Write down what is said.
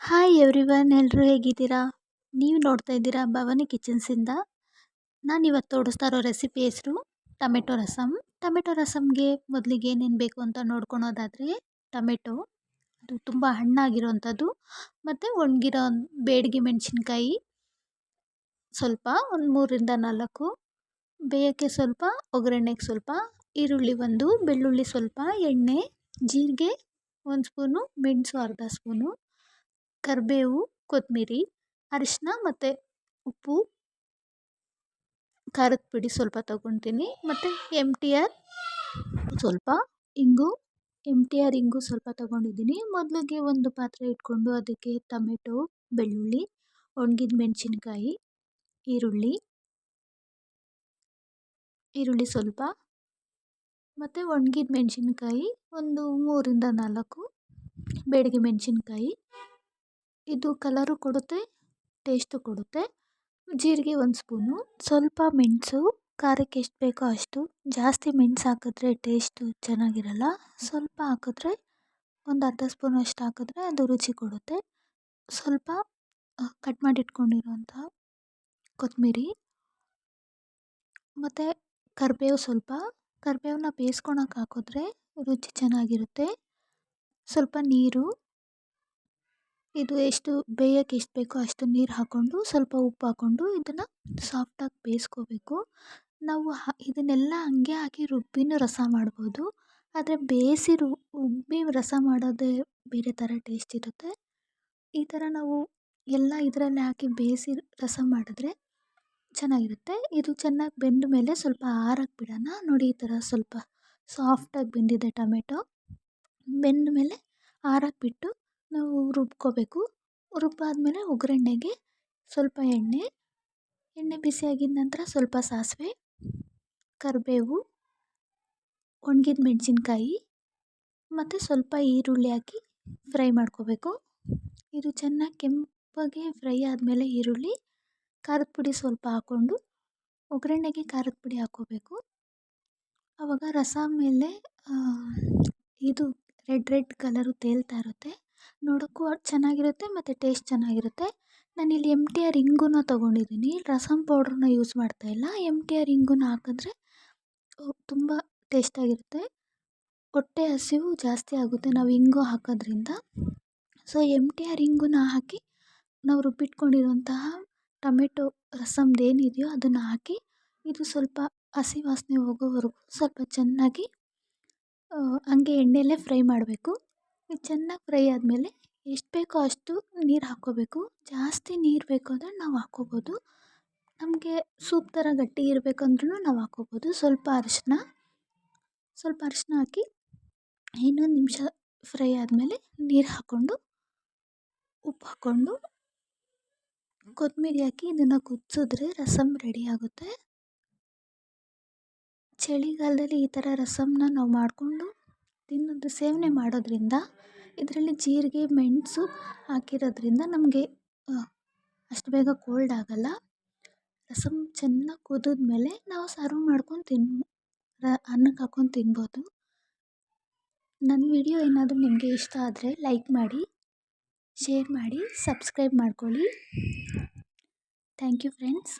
Hi everyone ಎಲ್ಲರೂ ಹೇಗಿದ್ದೀರಾ? ನೀವು ನೋಡ್ತಾ ಇದ್ದೀರಾ ಭವಾನಿ ಕಿಚನ್ಸಿಂದ ನಾನು ಇವತ್ತು ತೋರಿಸ್ತಾ ಇರೋ ರೆಸಿಪಿ ಹೆಸರು ಟೊಮೆಟೊ ರಸಮ್ ಟೊಮೆಟೊ ರಸಮ್ಗೆ ಮೊದಲಿಗೆ ಏನೇನು ಬೇಕು ಅಂತ ನೋಡ್ಕೊಳೋದಾದರೆ ಟೊಮೆಟೊ, ಅದು ತುಂಬ ಹಣ್ಣಾಗಿರೋವಂಥದ್ದು ಮತ್ತು ಒಣಗಿರೋ ಬೇಡಿಗೆ ಮೆಣಸಿನ್ಕಾಯಿ, ಸ್ವಲ್ಪ ಒಂದು ಮೂರಿಂದ ನಾಲ್ಕು, ಬೇಯೋಕ್ಕೆ ಸ್ವಲ್ಪ, ಒಗ್ಗರಣೆಗೆ ಸ್ವಲ್ಪ, ಈರುಳ್ಳಿ ಒಂದು, ಬೆಳ್ಳುಳ್ಳಿ ಸ್ವಲ್ಪ, ಎಣ್ಣೆ, ಜೀರಿಗೆ, ಒಂದು ಸ್ಪೂನು, ಮೆಣಸು ಅರ್ಧ ಸ್ಪೂನು ಕರಿಬೇವು ಕೊತ್ತಂಬರಿ ಅರಿಶಿನ ಮತ್ತು ಉಪ್ಪು. ಖಾರದ ಪುಡಿ ಸ್ವಲ್ಪ ತೊಗೊತೀನಿ. ಮತ್ತು ಎಂ ಟಿ ಆರ್ ಸ್ವಲ್ಪ ಇಂಗು. ಎಂ ಟಿ ಆರ್ ಇಂಗು ಸ್ವಲ್ಪ ತೊಗೊಂಡಿದ್ದೀನಿ. ಮೊದಲಿಗೆ ಒಂದು ಪಾತ್ರೆ ಇಟ್ಕೊಂಡು ಅದಕ್ಕೆ ಟೊಮೆಟೊ, ಬೆಳ್ಳುಳ್ಳಿ, ಒಣಗಿದ ಮೆಣಸಿನ್ಕಾಯಿ, ಈರುಳ್ಳಿ. ಈರುಳ್ಳಿ ಸ್ವಲ್ಪ. ಮತ್ತು ಒಣಗಿದ ಮೆಣಸಿನ್ಕಾಯಿ ಒಂದು ಮೂರಿಂದ ನಾಲ್ಕು. ಬೇಡಿಗೆ ಮೆಣಸಿನ್ಕಾಯಿ. ಇದು ಕಲರು ಕೊಡುತ್ತೆ ಟೇಸ್ಟು ಕೊಡುತ್ತೆ. ಜೀರಿಗೆ ಒಂದು ಸ್ಪೂನು, ಸ್ವಲ್ಪ ಮೆಣಸು, ಖಾರಕ್ಕೆ ಎಷ್ಟು ಬೇಕೋ ಅಷ್ಟು. ಜಾಸ್ತಿ ಮೆಣಸು ಹಾಕಿದ್ರೆ ಟೇಸ್ಟು ಚೆನ್ನಾಗಿರಲ್ಲ. ಸ್ವಲ್ಪ ಹಾಕಿದ್ರೆ ಒಂದು ಅರ್ಧ ಸ್ಪೂನ್ ಅಷ್ಟು ಹಾಕಿದ್ರೆ ಅದು ರುಚಿ ಕೊಡುತ್ತೆ. ಸ್ವಲ್ಪ ಕಟ್ ಮಾಡಿಟ್ಕೊಂಡಿರುವಂಥ ಕೊತ್ತಂಬರಿ ಮತ್ತು ಕರಿಬೇವು ಸ್ವಲ್ಪ. ಕರಿಬೇವನ್ನ ಬೇಯಿಸ್ಕೊಳಕ್ಕೆ ಹಾಕಿದ್ರೆ ರುಚಿ ಚೆನ್ನಾಗಿರುತ್ತೆ. ಸ್ವಲ್ಪ ನೀರು ಇದು ಎಷ್ಟು ಬೇಯಕ್ಕೆ ಎಷ್ಟು ಬೇಕೋ ಅಷ್ಟು ನೀರು ಹಾಕ್ಕೊಂಡು ಸ್ವಲ್ಪ ಉಪ್ಪು ಹಾಕ್ಕೊಂಡು ಇದನ್ನು ಸಾಫ್ಟಾಗಿ ಬೇಯಿಸ್ಕೋಬೇಕು. ನಾವು ಹ, ಇದನ್ನೆಲ್ಲ ಹಾಗೆ ಹಾಕಿ ರುಬ್ಬಿನೂ ರಸ ಮಾಡ್ಬೋದು. ಆದರೆ ಬೇಯಿಸಿ ರುಬ್ಬಿ ರಸ ಮಾಡೋದೇ ಬೇರೆ ಥರ ಟೇಸ್ಟ್ ಇರುತ್ತೆ. ಈ ಥರ ನಾವು ಎಲ್ಲ ಇದರಲ್ಲಿ ಹಾಕಿ ಬೇಯಿಸಿ ರಸ ಮಾಡಿದ್ರೆ ಚೆನ್ನಾಗಿರುತ್ತೆ. ಇದು ಚೆನ್ನಾಗಿ ಬೆಂದ ಮೇಲೆ ಸ್ವಲ್ಪ ಆರಕ್ಕೆ ಬಿಡೋಣ. ನೋಡಿ ಈ ಥರ ಸ್ವಲ್ಪ ಸಾಫ್ಟಾಗಿ ಬೆಂದಿದೆ ಟೊಮೆಟೊ. ಬೆಂದ ಮೇಲೆ ಆರಕ್ಕೆ ಬಿಟ್ಟು ರುಬ್ಕೋಬೇಕು. ರುಬ್ಬಾದಮೇಲೆ ಒಗ್ಗರಣೆಗೆ ಸ್ವಲ್ಪ ಎಣ್ಣೆ ಎಣ್ಣೆ ಬಿಸಿಯಾಗಿದ ನಂತರ ಸ್ವಲ್ಪ ಸಾಸಿವೆ, ಕರಿಬೇವು, ಒಣಗಿದ ಮೆಣಸಿನ್ಕಾಯಿ ಮತ್ತು ಸ್ವಲ್ಪ ಈರುಳ್ಳಿ ಹಾಕಿ ಫ್ರೈ ಮಾಡ್ಕೋಬೇಕು. ಇದು ಚೆನ್ನಾಗಿ ಕೆಂಪಗೆ ಫ್ರೈ ಆದಮೇಲೆ ಈರುಳ್ಳಿ, ಖಾರದ ಪುಡಿ ಸ್ವಲ್ಪ ಹಾಕ್ಕೊಂಡು ಒಗ್ಗರಣೆಗೆ ಖಾರದ ಪುಡಿ ಹಾಕ್ಕೋಬೇಕು. ಆವಾಗ ರಸ ಮೇಲೆ ಇದು ರೆಡ್ ರೆಡ್ ಕಲರು ತೇಲ್ತಾ ಇರುತ್ತೆ. ನೋಡೋಕ್ಕೂ ಚೆನ್ನಾಗಿರುತ್ತೆ ಮತ್ತು ಟೇಸ್ಟ್ ಚೆನ್ನಾಗಿರುತ್ತೆ. ನಾನಿಲ್ಲಿ ಎಂ ಟಿ ಆರ್ ಇಂಗನ್ನು ತೊಗೊಂಡಿದ್ದೀನಿ ರಸಮ್ ಪೌಡ್ರನ್ನ ಯೂಸ್ ಮಾಡ್ತಾ ಇಲ್ಲ. ಎಂ ಟಿ ಆರ್ ಇಂಗೂನ ಹಾಕಿದ್ರೆ ತುಂಬ ಟೇಸ್ಟಾಗಿರುತ್ತೆ ಹೊಟ್ಟೆ ಹಸಿವು ಜಾಸ್ತಿ ಆಗುತ್ತೆ ನಾವು ಇಂಗು ಹಾಕೋದ್ರಿಂದ. ಸೊ ಎಂ ಟಿ ಆರ್ ಇಂಗುನ ಹಾಕಿ ನಾವು ರುಬ್ಬಿಟ್ಕೊಂಡಿರುವಂತಹ ಟೊಮೆಟೊ ರಸಮ್ದು ಏನಿದೆಯೋ ಅದನ್ನು ಹಾಕಿ ಇದು ಸ್ವಲ್ಪ ಹಸಿ ವಾಸನೆ ಹೋಗೋವರೆಗೂ ಸ್ವಲ್ಪ ಚೆನ್ನಾಗಿ ಹಂಗೆ ಎಣ್ಣೆಯಲ್ಲೇ ಫ್ರೈ ಮಾಡಬೇಕು. ಚೆನ್ನಾಗಿ ಫ್ರೈ ಆದಮೇಲೆ ಎಷ್ಟು ಬೇಕೋ ಅಷ್ಟು ನೀರು ಹಾಕ್ಕೋಬೇಕು. ಜಾಸ್ತಿ ನೀರು ಬೇಕು ಅಂದರೆ ನಾವು ಹಾಕ್ಕೋಬೋದು. ನಮಗೆ ಸೂಪ್ ಥರ ಗಟ್ಟಿ ಇರಬೇಕಂದ್ರೂ ನಾವು ಹಾಕ್ಕೋಬೋದು. ಸ್ವಲ್ಪ ಅರಿಶಿನ ಸ್ವಲ್ಪ ಅರಿಶಿನ ಹಾಕಿ ಇನ್ನೊಂದು ನಿಮಿಷ ಫ್ರೈ ಆದಮೇಲೆ ನೀರು ಹಾಕ್ಕೊಂಡು ಉಪ್ಪು ಹಾಕ್ಕೊಂಡು ಕೊತ್ತಂಬರಿ ಹಾಕಿ ಇದನ್ನು ಕುದಿಸಿದ್ರೆ ರಸಮ್ ರೆಡಿ ಆಗುತ್ತೆ. ಚಳಿಗಾಲದಲ್ಲಿ ಈ ಥರ ರಸಮ್ನ ನಾವು ಮಾಡಿಕೊಂಡು ತಿನ್ನೋದು ಸೇವನೆ ಮಾಡೋದ್ರಿಂದ ಇದರಲ್ಲಿ ಜೀರಿಗೆ, ಮೆಣಸು ಹಾಕಿರೋದ್ರಿಂದ ನಮಗೆ ಅಷ್ಟು ಬೇಗ ಕೋಲ್ಡ್ ಆಗೋಲ್ಲ. ರಸಮ್ ಚೆನ್ನಾಗಿ ಕುದಿದ ಮೇಲೆ ನಾವು ಸರ್ವ್ ಮಾಡ್ಕೊಂಡು ತಿನ್ ಅನ್ನಕ್ಕೆ ಹಾಕ್ಕೊಂಡು ತಿನ್ಬೋದು. ನನ್ನ ವಿಡಿಯೋ ಏನಾದರೂ ನಿಮಗೆ ಇಷ್ಟ ಆದರೆ ಲೈಕ್ ಮಾಡಿ ಶೇರ್ ಮಾಡಿ ಸಬ್ಸ್ಕ್ರೈಬ್ ಮಾಡ್ಕೊಳ್ಳಿ. Thank you friends